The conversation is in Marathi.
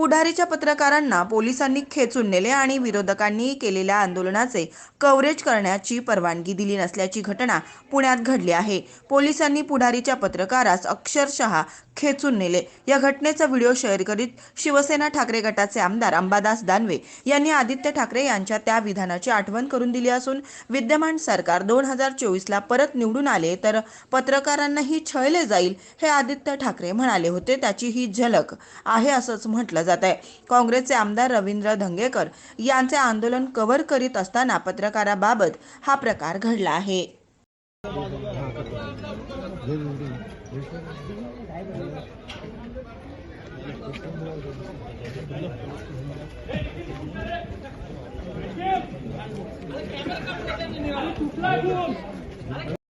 पुढारीच्या पत्रकारांना पोलिसांनी खेचून नेले आणि विरोधकांनी केलेल्या आंदोलनाचे कव्हरेज करण्याची परवानगी दिली नसल्याची घटना पुण्यात घडली आहे. पोलिसांनी पुढारीच्या पत्रकारास अक्षरशः खेचून नेले. या घटनेचा व्हिडिओ शेअर करीत शिवसेना ठाकरे गटाचे आमदार अंबादास दानवे यांनी आदित्य ठाकरे यांच्या त्या विधानाची आठवण करून दिली असून विद्यमान सरकार दोन हजार चोवीसला परत निवडून आले तर पत्रकारांनाही छळले जाईल हे आदित्य ठाकरे म्हणाले होते. त्याची ही झलक आहे असंच म्हटलं जात आहे. काँग्रेसचे आमदार रवींद्र धंगेकर यांचे आंदोलन कव्हर करीत असताना पत्रकाराबाबत हा प्रकार घडला आहे.